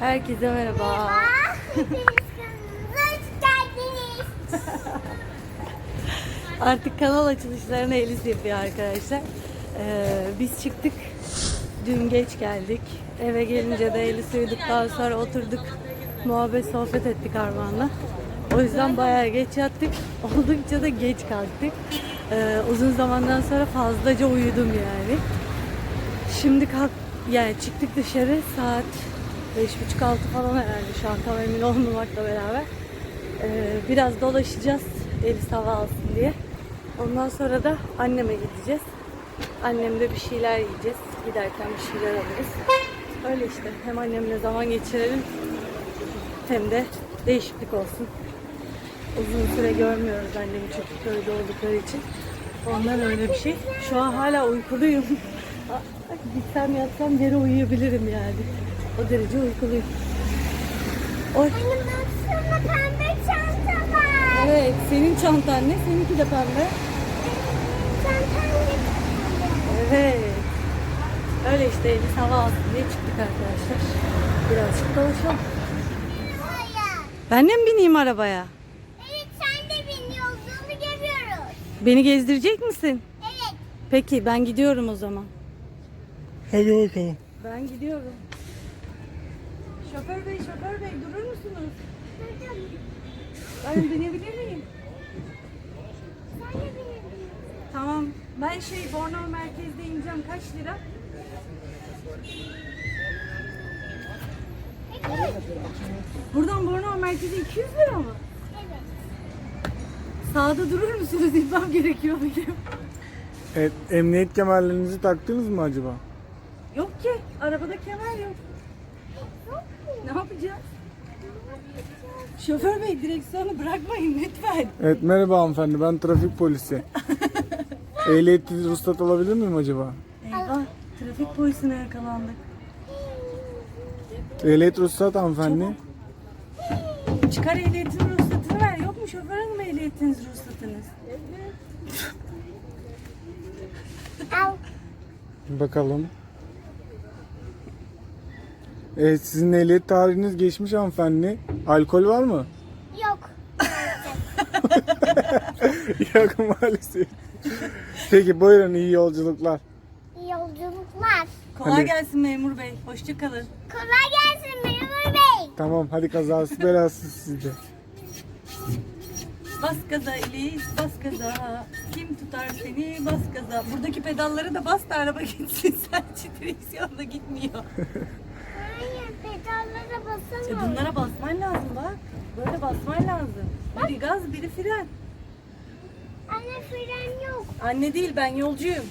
Herkese merhaba. Geldiniz. Artık kanal açılışlarını Elis yapıyor arkadaşlar. Ee, biz çıktık. Dün geç geldik. Eve gelince de Elis uyuduktan sonra oturduk. Muhabbet sohbet ettik Armağan'la. O yüzden bayağı geç yattık. Oldukça da geç kalktık. Ee, uzun zamandan sonra fazlaca uyudum yani. Şimdi kalk yani çıktık dışarı saat beş buçuk altı falan herhalde şu an tam emin olmamakla beraber. Ee, biraz dolaşacağız Elis hava alsın diye. Ondan sonra da anneme gideceğiz. Annemde bir şeyler yiyeceğiz. Giderken bir şeyler alırız. Öyle işte hem annemle zaman geçirelim hem de değişiklik olsun. Uzun süre görmüyoruz annemi çünkü köyde oldukları için. Ondan öyle bir şey. Şu an hala uykuluyum. Gitsem yatsam geri uyuyabilirim yani. O derece uykuluyum. Oy. Benim baksana pembe çanta var. Evet, senin çantan ne? Seninki de pembe. Çantam da Evet. Öyle işte Elis hava alsın diye çıktık arkadaşlar. Birazcık dolaşalım. Ben de mi bineyim arabaya? Evet sen de bin yolculuğunu görüyoruz. Beni gezdirecek misin? Evet. Peki ben gidiyorum o zaman. Hadi bakalım. Ben gidiyorum. Şoför bey, şoför bey durur musunuz? Ben binebilir miyim? Sen de binebilirsin. Tamam. Ben şey Bornova merkezde ineceğim. Kaç lira? Buradan Bornova merkeze 200 lira mı? Evet. Sağda durur musunuz? İnmem gerekiyor benim. Evet, emniyet kemerlerinizi taktınız mı acaba? Yok ki. Arabada kemer yok. Ne yapacağız? Şoför bey direksiyonu bırakmayın lütfen. Evet, merhaba hanımefendi. Ben trafik polisi. Ehliyet ruhsat alabilir miyim acaba? Eyvah. Trafik polisine yakalandık. Ehliyet ruhsat hanımefendi. Çıkar ehliyetin ruhsatını ver. Yok mu şoför hanım ehliyetiniz ruhsatınız? Al. Bakalım. Evet, sizin ehliyet tarihiniz geçmiş hanımefendi. Alkol var mı? Yok. Yok maalesef. Peki buyurun iyi yolculuklar. İyi Yolculuklar. Kolay Hadi. gelsin memur bey. Hoşça kalın. Kolay gelsin memur bey. Tamam hadi kazası belasız sizde. Bas gaza Elis, bas gaza. Kim tutar seni, bas gaza. Buradaki pedalları da bas da araba gitsin. Sen direksiyonda gitmiyor. Ya basamam. bunlara basman lazım bak. Böyle basman lazım. Biri gaz, biri fren. Anne fren yok. Anne değil, ben yolcuyum.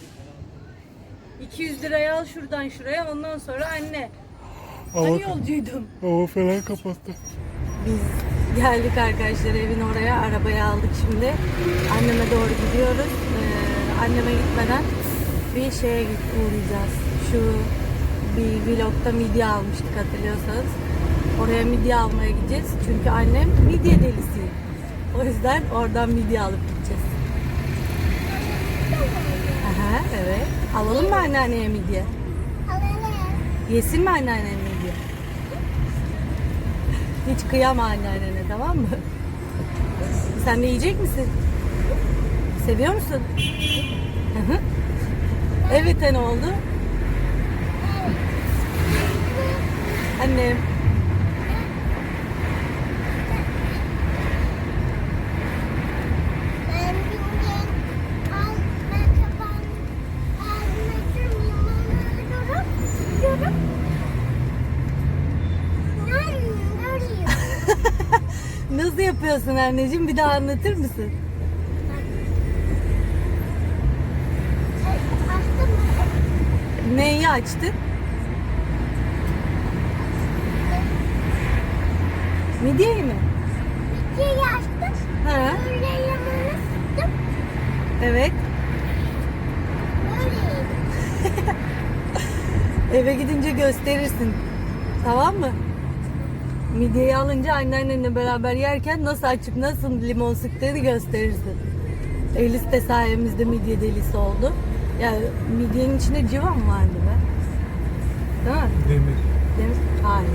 200 liraya al şuradan şuraya, ondan sonra anne. Hani yolcuydum. Hava falan kapattı. Biz geldik arkadaşlar evin oraya. Arabayı aldık şimdi. Anneme doğru gidiyoruz. Ee, anneme gitmeden bir şeye git uğrayacağız. Şu bir vlogda midye almıştık hatırlıyorsanız. Oraya midye almaya gideceğiz. Çünkü annem midye delisi. O yüzden oradan midye alıp gideceğiz. Aha, evet. Alalım mı anneanneye midye? Alalım. Yesin mi anneannen midye? Hiç kıyama anneannene tamam mı? Sen de yiyecek misin? Seviyor musun? Evet ne oldu? Annem. Yapıyorsun anneciğim? Bir daha anlatır mısın? Neyi açtın? Midyeyi mi? Diye açtım. Ha, Böyle limonu sıktım. evet. Böyle. Eve gidince gösterirsin. Tamam mı? Midyeyi alınca anneannenle beraber yerken nasıl açıp nasıl limon sıktığını gösterirsin. Elis de sayemizde midye delisi oldu. Yani midyenin içinde civa mı vardı be? Değil mi? Demir. Mi? Hayır.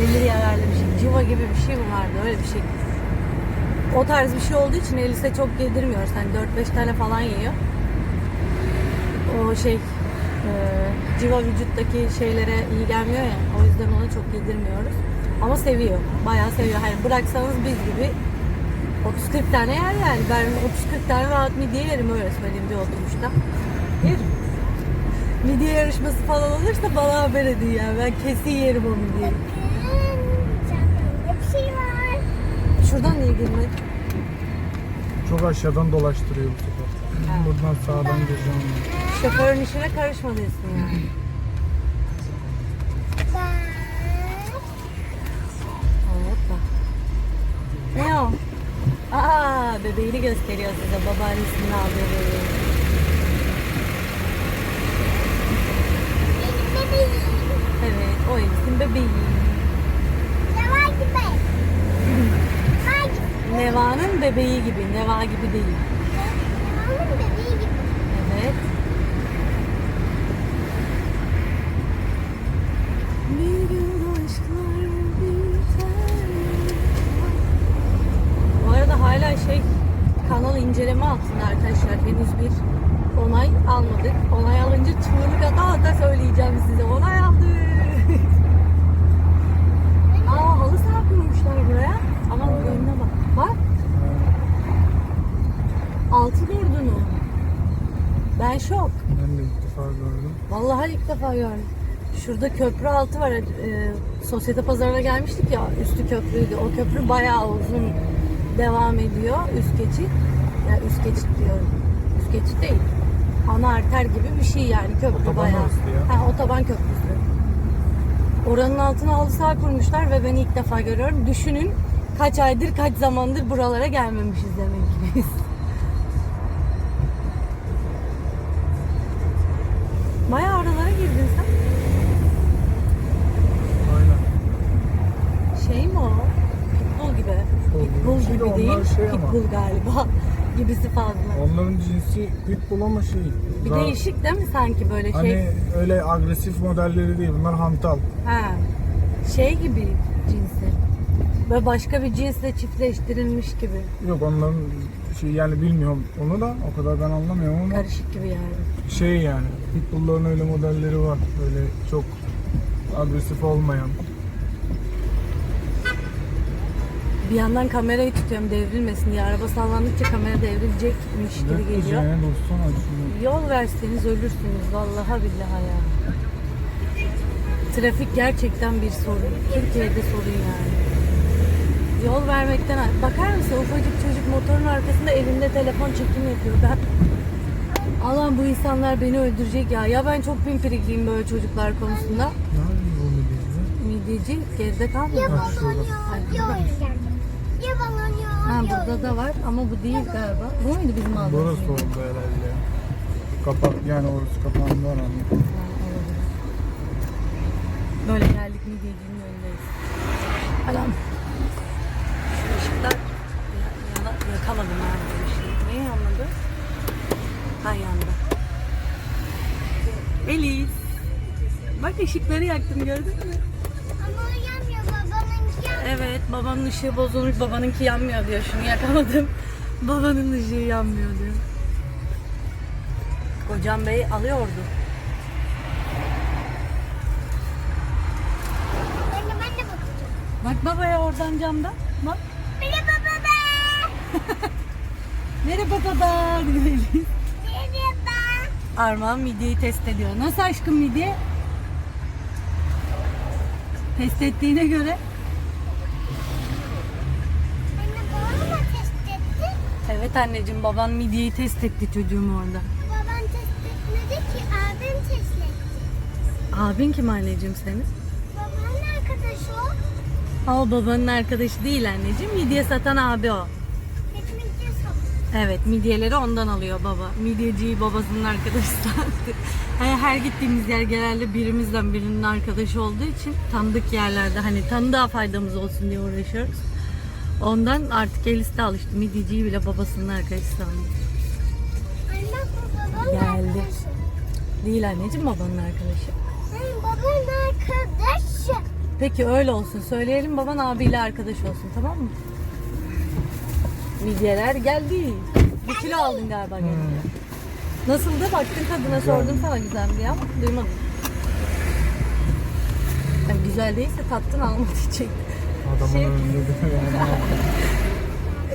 Demir yararlı bir şey. Civa gibi bir şey mi vardı? Öyle bir şey. O tarz bir şey olduğu için Elise çok yedirmiyoruz. Hani 4-5 tane falan yiyor. O şey e, civa vücuttaki şeylere iyi gelmiyor ya. O yüzden ona çok yedirmiyoruz. Ama seviyor. Bayağı seviyor. Hani bıraksanız biz gibi 30-40 tane yer yani. Ben 30-40 tane rahat midye yerim öyle söyleyeyim bir oturuşta. Yerim. Midye yarışması falan olursa bana haber edin yani. Ben kesin yerim o midyeyi. Bir şey var. Şuradan niye girmedi? Çok aşağıdan dolaştırıyor bu sefer. Buradan sağdan gireceğim. Şoförün işine karışma diyorsun yani. Ne o? Aa bebeğini gösteriyor size babaannesinin haberi. Benim bebeğim. Evet o Elis'in bebeği. Ne var gibi? Neva'nın bebeği gibi. Neva gibi değil. Onun bebeği. Evet. Hala şey kanal inceleme altında arkadaşlar. Henüz bir onay almadık. Onay alınca çığlık ata ata söyleyeceğim size. Onay aldık. Aa halı saha kurmuşlar buraya. Aman önüne bak. Bak. Altı gördün Ben şok. Ben de ilk defa gördüm. Vallahi ilk defa gördüm. Şurada köprü altı var. E, sosyete pazarına gelmiştik ya. Üstü köprüydü. O köprü bayağı uzun devam ediyor. Üst geçit. Ya üst geçit diyorum. Üst geçit değil. Ana arter gibi bir şey yani köprü Otoban bayağı. ya. Ha, otoban köprüsü. Oranın altına halı saha kurmuşlar ve ben ilk defa görüyorum. Düşünün kaç aydır kaç zamandır buralara gelmemişiz demek ki gibi onlar değil. şey ama. Pitbull galiba. Gibisi fazla. Onların cinsi pitbull ama şey. Bir daha- değişik değil mi sanki böyle Hani şey? öyle agresif modelleri değil. Bunlar hantal. Ha. Şey gibi cinsi. Ve başka bir cinsle çiftleştirilmiş gibi. Yok onların şey yani bilmiyorum onu da o kadar ben anlamıyorum ama Karışık gibi yani. şey yani pitbullların öyle modelleri var. Öyle çok agresif olmayan. Bir yandan kamerayı tutuyorum devrilmesin diye. Araba sallandıkça kamera devrilecekmiş gibi geliyor. Yol verseniz ölürsünüz vallahi billahi ya. Trafik gerçekten bir sorun. Türkiye'de sorun yani. Yol vermekten bakar mısın ufacık çocuk motorun arkasında elinde telefon çekim yapıyor. Ben Allah'ım bu insanlar beni öldürecek ya. Ya ben çok pimpirikliyim böyle çocuklar konusunda. Ne yapayım onu diye. Midyeci geride kalmıyor. Ya mu? balon ya. Ya oyuncak. Ya ya. Ha ya burada da var ama bu değil galiba. Bu muydu bizim aldığımız? Burası oldu herhalde ya. Kapak yani orası. Ha, olabilir. Böyle geldik midyecinin önündeyiz. Adam. Şu ışıklar ya, yana, yakamadım ha bu ışığı. Neyi yanmadı? Ha yandı. Elis. Bak ışıkları yaktım gördün mü? Babanın ışığı bozulmuş babanınki yanmıyor diyor. Şunu yakamadım. Babanın ışığı yanmıyor diyor. Kocam Bey alıyordu. Ben de ben de bakacağım. Bak babaya oradan camda. Bak. Merhaba baba. Merhaba baba. Merhaba. Armağan midyeyi test ediyor. Nasıl aşkım midye? Test ettiğine göre. Evet anneciğim baban midyeyi test etti çocuğum orada. Babam test etmedi ki abim test etti. Abin kim anneciğim senin? Babanın arkadaşı o. Ha, o babanın arkadaşı değil anneciğim. Midye satan abi o. Ekmekçi satıyor. Evet midyeleri ondan alıyor baba. Midyeciyi babasının arkadaşı sattı. Hani her gittiğimiz yer genelde birimizden birinin arkadaşı olduğu için tanıdık yerlerde hani tanıdığa faydamız olsun diye uğraşıyoruz. Ondan artık Elis de alıştı. Midyeciyi bile babasının arkadaşı sandı. Anne bu babamın Geldi. Değil anneciğim babanın arkadaşı. Hı, babamın arkadaşı. Peki öyle olsun. Söyleyelim baban abiyle arkadaş olsun tamam mı? Midyeler geldi. Bir kilo aldın galiba gelince. Nasıldı? Baktın tadına sordum sana güzel mi diye ama duymadım. Yani güzel değilse tattın almayacak. Adamın Şey- önünde.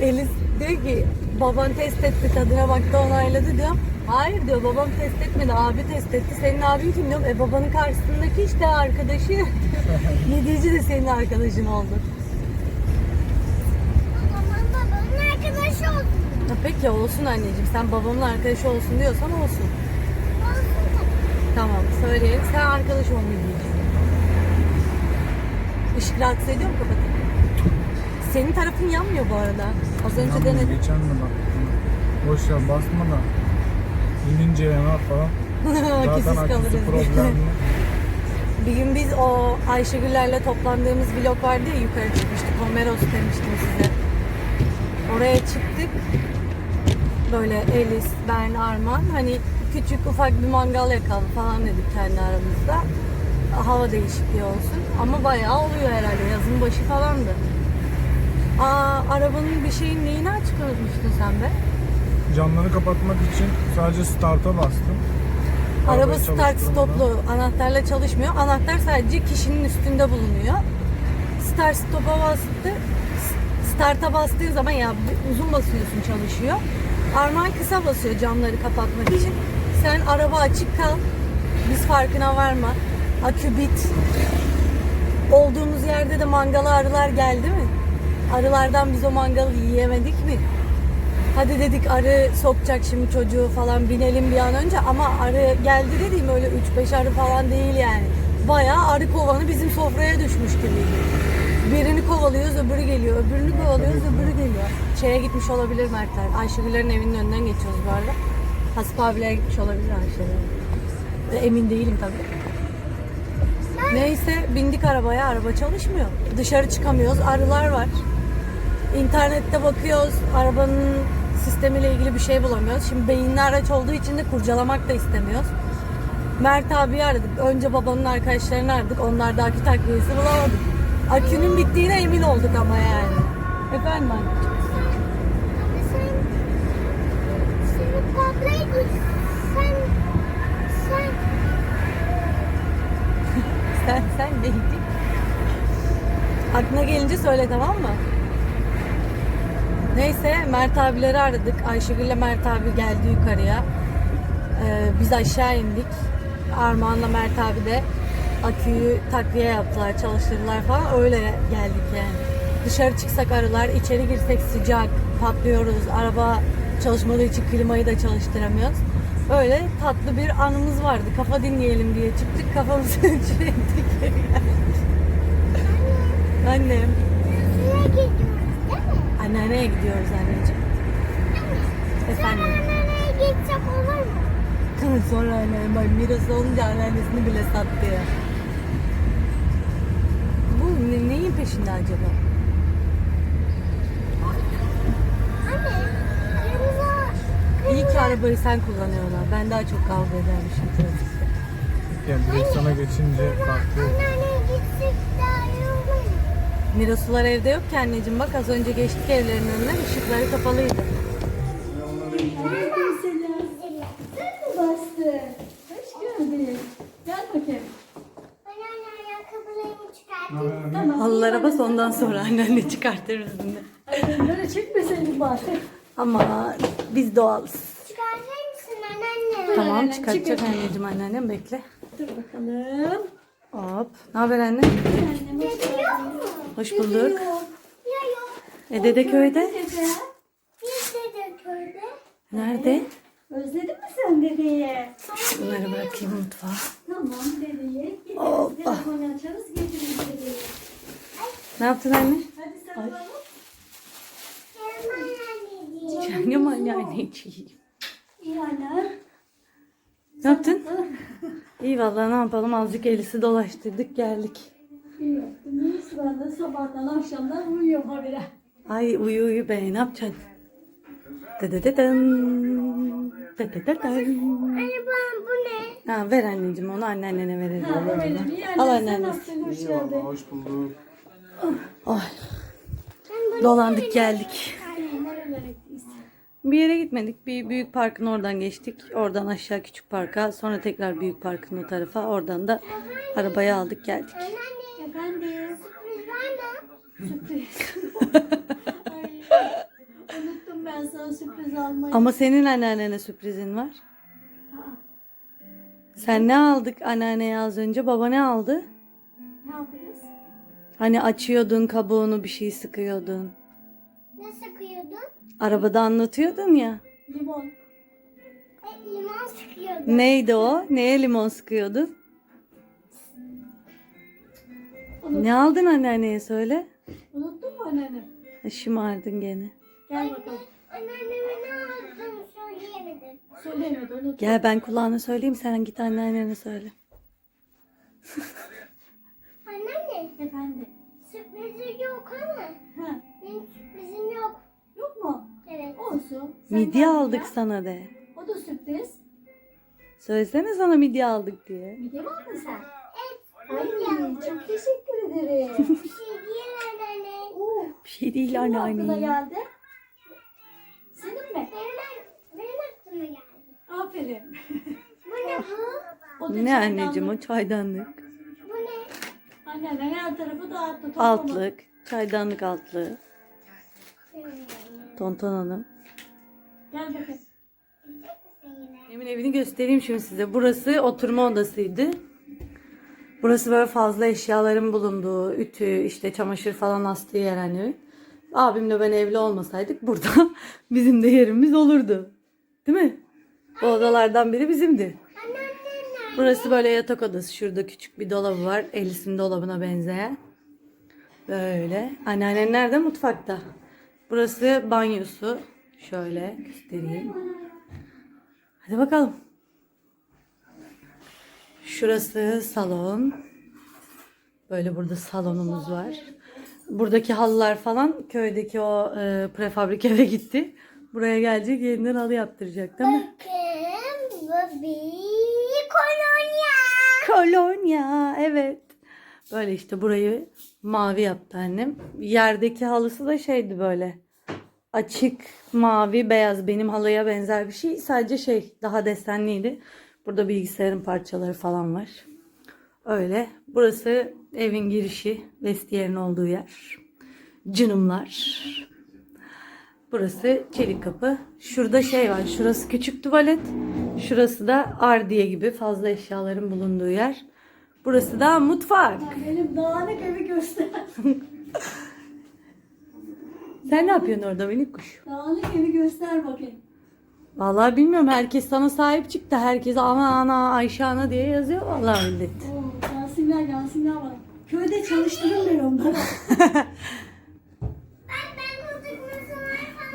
Elis diyor ki baban test etti tadına baktı onayladı diyor. Hayır diyor babam test etmedi abi test etti. Senin abin kim diyorum. E babanın karşısındaki işte arkadaşı. Midyeci de senin arkadaşın oldu. O zaman babanın arkadaşı olsun. Ya peki olsun anneciğim sen babamın arkadaşı olsun diyorsan olsun. Olsun. Tamam söyleyelim sen arkadaş olmayı diyeceksin. Işık rahatsız ediyor mu kapatayım? Senin tarafın yanmıyor bu arada. Az önce Yalnız denedim. Geçen de bak. Boş ver basma da. İnince yanar falan. Zaten aküsü kalırız. problemli. Bir gün biz o Ayşegüllerle toplandığımız vlog vardı ya yukarı çıkmıştık. Homeros demiştim size. Oraya çıktık. Böyle Elis, ben, Arman. Hani küçük ufak bir mangal yakalım falan dedik kendi aramızda. Hava değişikliği olsun. Ama bayağı oluyor herhalde. Yazın başı falandı. Aa, arabanın bir şeyin neyini açık unutmuştun sen be? Camları kapatmak için sadece start'a bastım. Araba start stoplu anahtarla çalışmıyor. Anahtar sadece kişinin üstünde bulunuyor. Start stop'a bastı. Start'a bastığın zaman ya uzun basıyorsun çalışıyor. Arman kısa basıyor camları kapatmak için. Sen araba açık kal. Biz farkına varma. Akü bit. Olduğumuz yerde de mangala arılar geldi mi? Arılardan biz o mangalı yiyemedik mi? Hadi dedik arı sokacak şimdi çocuğu falan binelim bir an önce ama arı geldi dediğim öyle 3-5 arı falan değil yani. Bayağı arı kovanı bizim sofraya düşmüş gibiydi. Birini kovalıyoruz öbürü geliyor, öbürünü kovalıyoruz öbürü geliyor. Şeye gitmiş olabilir Mertler. Ayşegüllerin evinin önünden geçiyoruz bu arada. Hasip abilere gitmiş olabilir. Ve Emin değilim tabii. Neyse bindik arabaya, araba çalışmıyor. Dışarı çıkamıyoruz, arılar var. İnternette bakıyoruz, arabanın sistemiyle ilgili bir şey bulamıyoruz. Şimdi beyinli araç olduğu için de kurcalamak da istemiyoruz. Mert abi aradık. Önce babanın arkadaşlarını aradık. Onlar da akü takviyesi bulamadık. Akünün bittiğine emin olduk ama yani. Efendim anneciğim? Sen... Sen, sen neydin? Aklına gelince söyle tamam mı? Neyse Mert abileri aradık. Ayşegül'le Mert abi geldi yukarıya. Ee, biz aşağı indik. Armağan'la Mert abi de aküyü takviye yaptılar, çalıştırdılar falan. Öyle geldik yani. Dışarı çıksak arılar, içeri girsek sıcak, patlıyoruz. Araba çalışmadığı için klimayı da çalıştıramıyoruz. Öyle tatlı bir anımız vardı. Kafa dinleyelim diye çıktık. Kafamızı geldik. Annem. Nereye gidiyoruz değil mi? Anneanneye gidiyoruz anneciğim. Efendim. Nereye gitsek olur mu? Sonra anneannem bak Miras olunca anneannesini bile sattı ya. Bu ne- neyin peşinde acaba? İyi ki arabayı sen kullanıyorsun ha. Ben daha çok kavga edermişim trafikte. Yani direkt sana geçince farklı. Anneanneye gitsek daha iyi olur mu? Mirasular evde yok ki anneciğim. Bak az önce geçtik evlerinin önünden ışıkları kapalıydı. bastı. Hoş geldin. Gel bakayım. Anneanne ayakkabılarımı çıkartayım. Halılara bas ondan sonra anneanne çıkartır üstünde. Bunları çekmeseydin bari. Ama biz doğalız. Çıkartır mısın anneanne? Tamam çıkartacak çıkar. anneciğim anneannem bekle. Dur bakalım. Hop. Ne haber anne? Annem hoş geldin. Hoş bulduk. Ya yok. E dedeköy'de? Dede. Biz de köyde. Nerede? Özledin mi sen dedeyi? Bunları bırakayım mutfağa. Tamam dedeyi. Gideriz Hoppa. telefonu açarız getiririz dedeyi. Ne yaptın anne? Hadi sen bana. Canım anneciğim. Canım anneanneciğim. İyi anne. Ne yaptın? İyi vallahi ne yapalım azıcık elisi dolaştırdık geldik. İyi yaptın. Ben de sabahtan akşamdan uyuyorum habire. Ay uyu uyu be ne yapacaksın? Dedededen. Dedededen. Anne ben bu ne? Ha ver anneciğim onu anneannene verelim. Ha, benim iyi Al anneannesi. hoş İyi geldin. hoş bulduk. Ay. Dolandık geldik. Bir yere gitmedik. Bir büyük parkın oradan geçtik. Oradan aşağı küçük parka. Sonra tekrar büyük parkın o tarafa. Oradan da arabayı aldık geldik. Anneanne Efendim. sürpriz var mı? Sürpriz. Ay, unuttum ben sana sürpriz almayı. Ama senin anneannene sürprizin var. Sen ne aldık anneanneye az önce? Baba ne aldı? Ne yapıyoruz? Hani açıyordun kabuğunu bir şey sıkıyordun. Ne sıkıyordun? Arabada anlatıyordun ya. Limon. E, limon sıkıyordun. Neydi o? Neye limon sıkıyordun? Ne aldın anneanneye söyle. Unuttun mu anneanne? Ha, Şımardın gene. Gel bakalım. Anneanneme ne aldığımı söyleyemedim. Söylemedi unut. Gel ben kulağına söyleyeyim sen git anneannene söyle. Anneanne Efendim. sürprizi yok ama Ha, benim sürprizim yok. yok mu? Evet. Olsun. Sen Midye gel aldık sana de. O da sürpriz. Söylesene sana midye aldık diye. Midye mi aldın sen? Evet. Ay çok teşekkür ederim. Bir şey değil anneanne. Oo, Bir şey değil kimin aklına anneanne. geldi? Senin mi? Benim, benim aklıma geldi. Aferin. Bu ne bu? O da Ne çaydanlık. anneciğim o çaydanlık. Bu ne? Anneanne her tarafı dağıttı. toplama. Altlık. Çaydanlık altlığı. Tonton hanım. Gel bakayım. Emin evini göstereyim şimdi size. Burası oturma odasıydı. Burası böyle fazla eşyaların bulunduğu, ütü, işte çamaşır falan astığı yer hani. Abimle ben evli olmasaydık burada bizim de yerimiz olurdu. Değil mi? Bu odalardan biri bizimdi. Burası böyle yatak odası. Şurada küçük bir dolabı var. Elis'in dolabına benzeyen. Böyle. Anneannen nerede? Mutfakta. Burası banyosu. Şöyle göstereyim. Hadi bakalım. Şurası salon. Böyle burada salonumuz var. Buradaki halılar falan köydeki o e, prefabrik eve gitti. Buraya gelecek yeniden halı yaptıracak değil mi? Bakın bu bir kolonya. Kolonya evet. Böyle işte burayı mavi yaptı annem. Yerdeki halısı da şeydi böyle. Açık mavi beyaz benim halıya benzer bir şey. Sadece şey daha desenliydi. Burada bilgisayarın parçaları falan var. Öyle. Burası evin girişi. Vestiyerin olduğu yer. Cınımlar. Burası çelik kapı. Şurada şey var. Şurası küçük tuvalet. Şurası da ardiye gibi fazla eşyaların bulunduğu yer. Burası da mutfak. Benim dağınık evi göster. Sen ne yapıyorsun orada minik kuş? dağınık evi göster bakayım. Vallahi bilmiyorum. Herkes sana sahip çıktı. Herkes ana ana Ayşe ana diye yazıyor. Vallahi millet. Oo, gelsinler gelsinler bana. Köyde çalıştırın beni onları.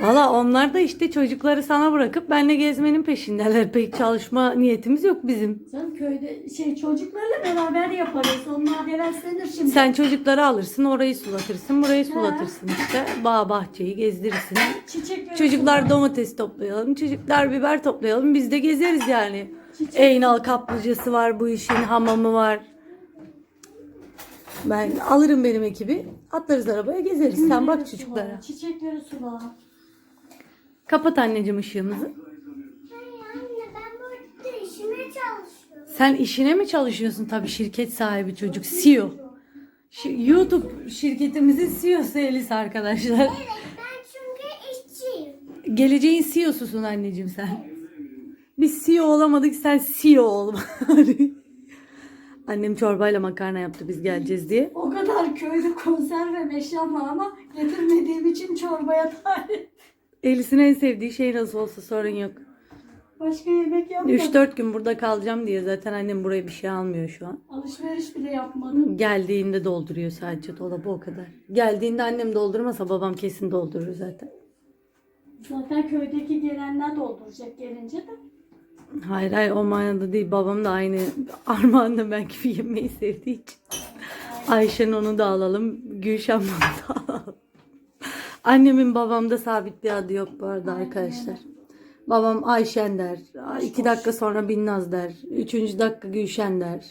Valla onlar da işte çocukları sana bırakıp benle gezmenin peşindeler. Pek çalışma niyetimiz yok bizim. Sen köyde şey çocuklarla beraber yaparız. Onlar heveslenir şimdi. Sen çocukları alırsın, orayı sulatırsın, burayı sulatırsın işte. Bağ bahçeyi gezdirirsin. Çiçekleri Çocuklar domates toplayalım, çocuklar biber toplayalım. Biz de gezeriz yani. Eynal kaplıcası var, bu işin hamamı var. Ben alırım benim ekibi, atlarız arabaya gezeriz. Sen bak çocuklara. Çiçekleri sula. Kapat anneciğim ışığımızı. Hayır anne ben burada işime çalışıyorum. Sen işine mi çalışıyorsun? Tabii şirket sahibi çocuk, CEO. Şi- YouTube şirketimizin CEO'su Elis arkadaşlar. Evet ben çünkü işçiyim. Geleceğin CEO'susun anneciğim sen. Biz CEO olamadık sen CEO ol. Annem çorbayla makarna yaptı biz geleceğiz diye. O kadar köyde konserve eşyam var ama getirmediğim için çorbaya talip. Elis'in en sevdiği şey nasıl olsa sorun yok. Başka yemek yapmadım. 3-4 gün burada kalacağım diye zaten annem buraya bir şey almıyor şu an. Alışveriş bile yapmadım. Geldiğinde dolduruyor sadece dolabı o kadar. Geldiğinde annem doldurmasa babam kesin doldurur zaten. Zaten köydeki gelenler dolduracak gelince de. Hayır hayır o manada değil. Babam da aynı armağanla ben gibi yemeği sevdiği için. Ayşen onu da alalım. Gülşen bunu da alalım. Annemin babamda sabit bir adı yok bu arada arkadaşlar. Babam Ayşen der. iki dakika sonra Binnaz der. Üçüncü dakika Gülşen der.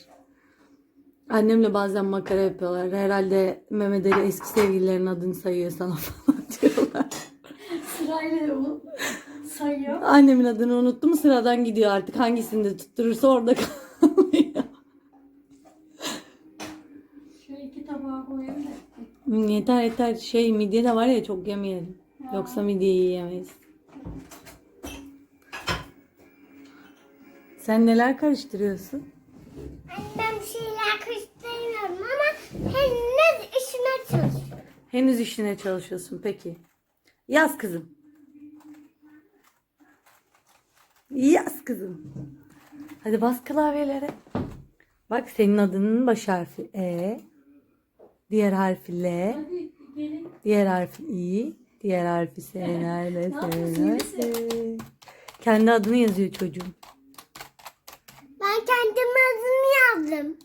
Annemle bazen makara yapıyorlar. Herhalde Mehmet Ali eski sevgililerin adını sayıyor sana falan diyorlar. Sırayla o sayıyor. Annemin adını unuttu mu sıradan gidiyor artık. Hangisini de tutturursa orada kalıyor. Şu iki tabağa koyayım da. Hmm, yeter yeter. Şey midye de var ya çok yemeyelim. Yoksa midyeyi yiyemeyiz. Sen neler karıştırıyorsun? Anne ben bir şeyler karıştıramıyorum ama henüz işime çalışıyorum. Henüz işine çalışıyorsun peki. Yaz kızım. Yaz kızım. Hadi bas klavyelere. Bak senin adının baş harfi E. Diğer harfi L. Hadi gelin. Diğer harfi İ. Diğer harfi S. Nerede? Kendi adını yazıyor çocuğum. Ben kendim adımı yazdım.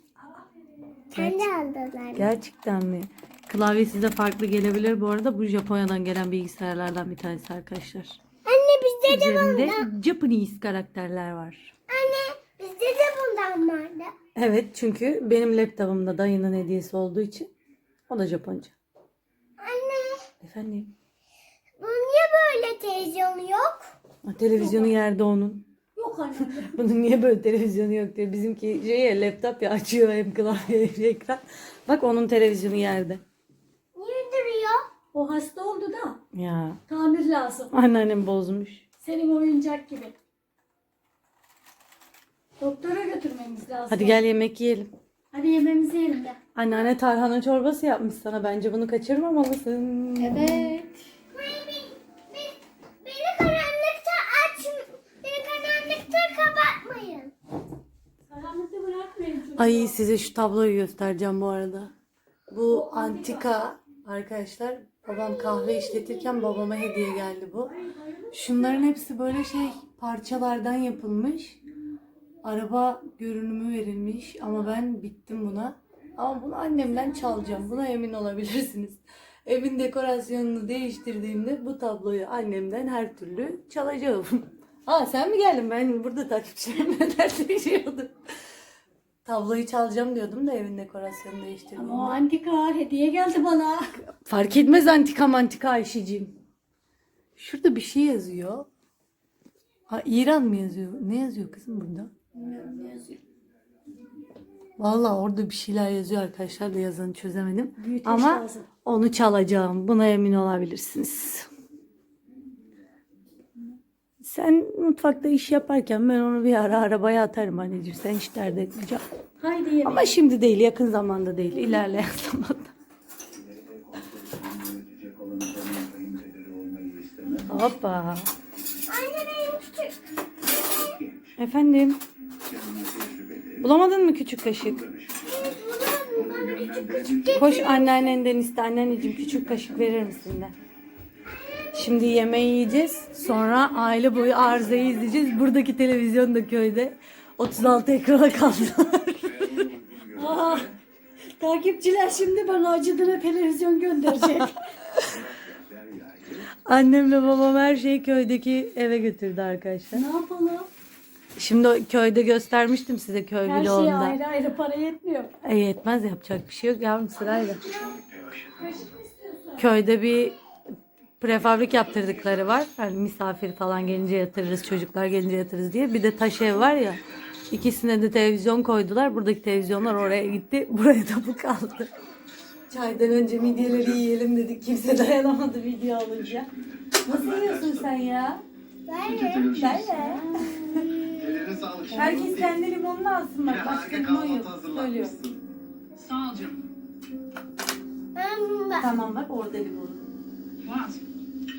Kendi adımlar. Gerçekten mi? Klavye size farklı gelebilir. Bu arada bu Japonya'dan gelen bilgisayarlardan bir tanesi arkadaşlar. Anne bizde de Üzerinde bundan. Japanese karakterler var. Anne bizde de bundan vardı. Evet çünkü benim laptopumda dayının hediyesi olduğu için o da Japonca. Anne Efendim? bu niye böyle televizyon yok? Ha, televizyonu yerde onun. Yok anne. Bunun niye böyle televizyonu yok diyor. Bizimki şey laptop ya açıyor hem klavye hem ekran. Bak onun televizyonu yerde. Niye duruyor? O hasta oldu da Ya tamir lazım. anneannem bozmuş. Senin oyuncak gibi. Doktora götürmemiz lazım. Hadi gel yemek yiyelim. Hadi yemeğimizi yiyelim de. Anneanne tarhana çorbası yapmış sana. Bence bunu kaçırmamalısın. Evet. Beni, beni, beni karanlıkta aç. Beni karanlıkta kapatmayın. Karanlıkta bırakmayın çocuğu. Ay size şu tabloyu göstereceğim bu arada. Bu antika arkadaşlar. Babam kahve işletirken babama hediye geldi bu. Şunların hepsi böyle şey parçalardan yapılmış. Araba görünümü verilmiş ama ben bittim buna. Ama bunu annemden çalacağım. Buna emin olabilirsiniz. Evin dekorasyonunu değiştirdiğimde bu tabloyu annemden her türlü çalacağım. Aa sen mi geldin? Ben burada takipçilerimle dertleşiyordum. Tabloyu çalacağım diyordum da evin dekorasyonunu değiştirdiğimde. Ama o antika hediye geldi bana. Fark etmez antika mantika Ayşe'cim. Şurada bir şey yazıyor. Ha İran mı yazıyor? Ne yazıyor kızım burada? Vallahi orada bir şeyler yazıyor arkadaşlar da yazanı çözemedim. Büyüteç Ama lazım. onu çalacağım. Buna emin olabilirsiniz. Sen mutfakta iş yaparken ben onu bir ara arabaya atarım anneciğim. Sen hiç dert etmeyeceğim. Haydi yemeğe. Ama şimdi değil, yakın zamanda değil. ilerleyen zamanda. Hoppa. Anne benim küçük. Efendim? Bulamadın mı küçük kaşık? Koş anneannenden iste. Anneciğim küçük kaşık verir misin de. Şimdi yemeği yiyeceğiz. Sonra aile boyu arızayı izleyeceğiz. Buradaki televizyon da köyde. 36 ekrana kaldılar. Aa, takipçiler şimdi bana acıdığına televizyon gönderecek. Annemle babam her şeyi köydeki eve götürdü arkadaşlar. ne yapalım? Şimdi köyde göstermiştim size köy Her şey vlogunda. ayrı ayrı para yetmiyor. E, yetmez yapacak bir şey yok yavrum sırayla. Köyde bir prefabrik yaptırdıkları var. Hani misafir falan gelince yatırırız, çocuklar gelince yatırırız diye. Bir de taş ev var ya. İkisine de televizyon koydular. Buradaki televizyonlar oraya gitti. Buraya da bu kaldı. Çaydan önce midyeleri yiyelim dedik. Kimse dayanamadı video alınca. Nasıl yiyorsun sen ya? Böyle. Böyle. Ellerine sağlık. Herkes kendi limonunu alsın bak. Başka limon yok. Söylüyorum. Sağ ol canım. Ben bunu Tamam bak orada limon. Fuat,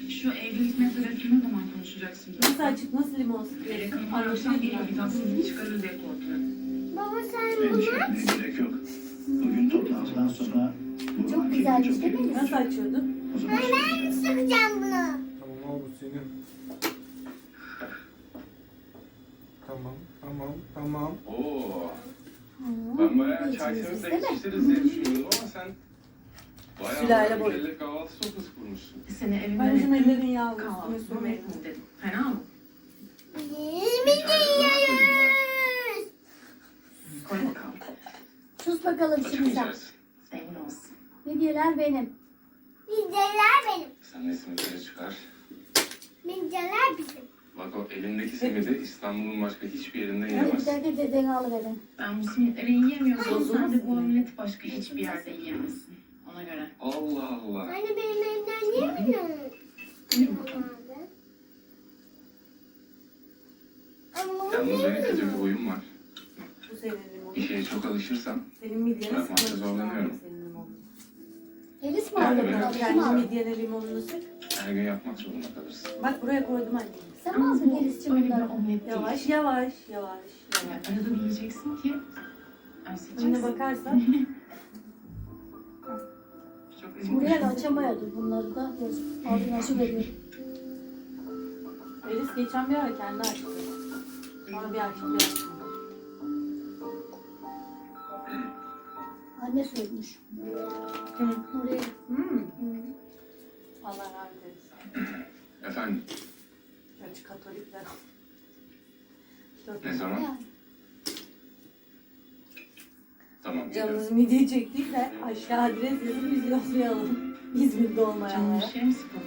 şu evlilik meselesini ne zaman konuşacaksın? Nasıl açık, nasıl limon Böyle sıkıyorsun? kaparsan bir bir tatsızlık çıkarır diye korkuyorum. Baba sen bunu Endişelenmeye gerek yok. Bugün toplantıdan sonra bu Çok güzelmiş değil mi? Nasıl açıyordun? O zaman Ben sıkacağım bunu. Tamam al bu senin. Tamam, tamam, tamam. Oo. Ben bayağı çay sevip de içişiriz diye düşünüyordum ama sen Sülale bayağı boyu. böyle kahvaltı sofrası kurmuşsun. Seni evimden Ben bizim ettim. ellerin yağlı üstüne Kahvaltı sürmeyin. ettim dedim. Fena mı? Biz de yiyoruz. Koy bakalım. Sus bakalım Açık şimdi sen. içersin. Senin olsun. Midyeler benim. Midyeler benim. Sen simitleri çıkar. Midyeler bizim. Bak o elindeki simidi İstanbul'un başka hiçbir yerinde Hadi yiyemezsin. giderken dedeni alıverin. Ben bu simitleri yiyemiyorsam sen de bu omleti başka hiçbir yerde yiyemezsin. Ona göre. Allah Allah. Anne benim elimden niye mi? Ama bu Yalnız benim kötü bir huyum var. Bir şeye çok alışırsam Senin midyene Bırakmakta zorlanıyorum. senin limonunu. Elis mi Yani? Kim Kendi aldı? midyene limonunu sık. Her gün yapmak zorunda kalırsın. Bak buraya koydum anne. Sen aldın Elis'ciğim Öyle bir bunları? omlet değil. Yavaş yavaş yavaş. Yani arada bir yiyeceksin ki Önüne özleyeceksin. bakarsan Çok acı. Buraya da açamayadı bunları da. Ağzına su veriyor. Elis geçen bir ara kendi açtı. Sonra bir açtı bir açtı. Anne söylmüş. Kim? Oraya. Hmm. Allah rahmet eylesin. Efendim Gerçi Katolikler. ne zaman? Yani. Tamam. Canınız midye çektiyse aşağı adres yazın biz yollayalım. İzmir'de Canım olmayanlara. bir şey mi sıkıldı?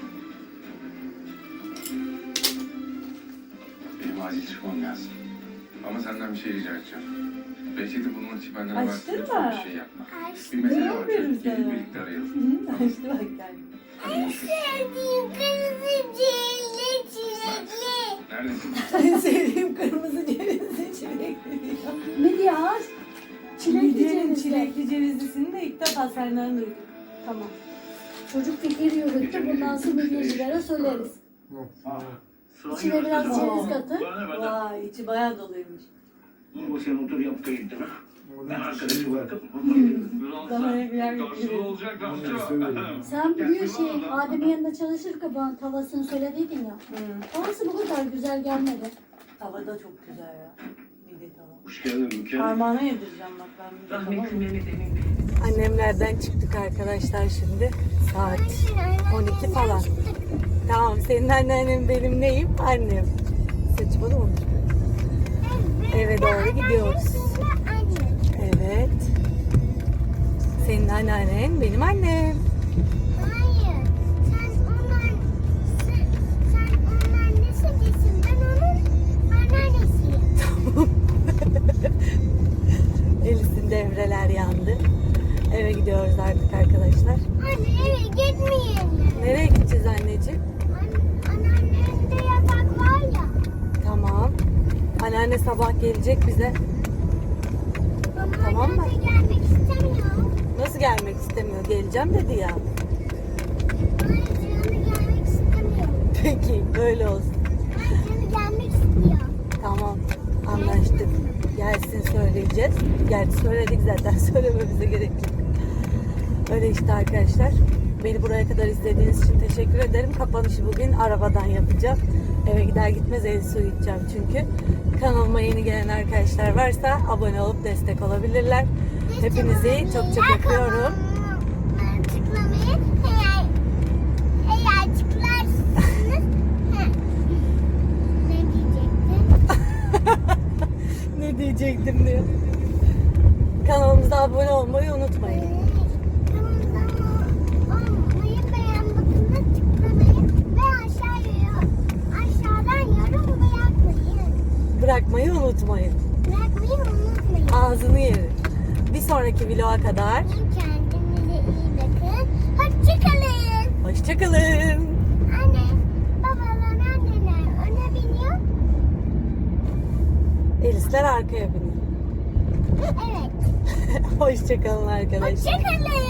Benim acil çıkmam lazım. Ama senden bir şey rica edeceğim. Behçet'i bulmak için benden habersiz mı? bir şey yapma. Ay, Bir mesele var birlikte arayalım. Açtı bak geldi. Görüşürüz. Sevdiğim kırmızı çilekli çilekli. Neredesin? En sevdiğim kırmızı cevizli çilekli diyor. Midye ağaç. Çilekli Midyenin cevizli. çilekli cevizlisini de ilk defa senden duydum. Tamam. Çocuk fikir yürüttü. Bundan sonra midyecilere söyleriz. İçine biraz ceviz katın. Vay içi bayağı doluymuş. Dur sen otur yap kayıt değil mi? Ben arkadaşı bırakıp olacak amca. Sen bir şey Adem'in yanında çalışırken bana tavasını söylediydin ya. Tavası bu kadar güzel gelmedi. Tava da çok güzel ya. Midye tava. Hoş geldin Mükemmel. Parmağına yedireceğim bak ben midye tava. Rahmetli Mehmet Emin Bey. Annemlerden çıktık arkadaşlar şimdi. Saat 12 falan. Tamam senin anneannem benim neyim? Annem. Saçmalama mı? Eve doğru gidiyoruz. Senin anneannen benim annem. Hayır. Sen onlar sen, sen onun annesi değilsin. Ben onun anneannesiyim. Elis'in devreler yandı. Eve gidiyoruz artık arkadaşlar. Anne eve gitmeyelim. Nereye gideceğiz anneciğim? An anneannemde yatak var ya. Tamam. Anneanne sabah gelecek bize. Ama Tamam mı? gelmek istemiyor. Nasıl gelmek istemiyor? Geleceğim dedi ya. Hayır gelmek istemiyor. Peki öyle olsun. Hayır gelmek istiyor. Tamam anlaştık. Gelsin söyleyeceğiz. Gerçi söyledik zaten söylememize gerek yok. Öyle işte arkadaşlar. Beni buraya kadar izlediğiniz için teşekkür ederim. Kapanışı bugün arabadan yapacağım. Eve gider gitmez el su içeceğim çünkü. Kanalıma yeni gelen arkadaşlar varsa abone olup destek olabilirler. Hepinizi çok çok öpüyorum. Tıklamayı eğer, eğer tıklarsınız Heh. ne diyecektim? Ne diyecektim diyor. Kanalımıza abone olmayı unutmayın. Kanalımıza olmayı beğen butonuna tıklamayı ve aşağıya aşağıdan yorum bırakmayı Bırakmayı unutmayın. bırakmayı unutmayın. Ağzını yerim. Bir sonraki vloga kadar Kendinize iyi bakın. Hoşçakalın. hoşçakalın. Anne, babalar, anneler öne biniyor. Elisler arkaya biniyor. Evet. Hoşçakalın arkadaşlar. Hoşçakalın.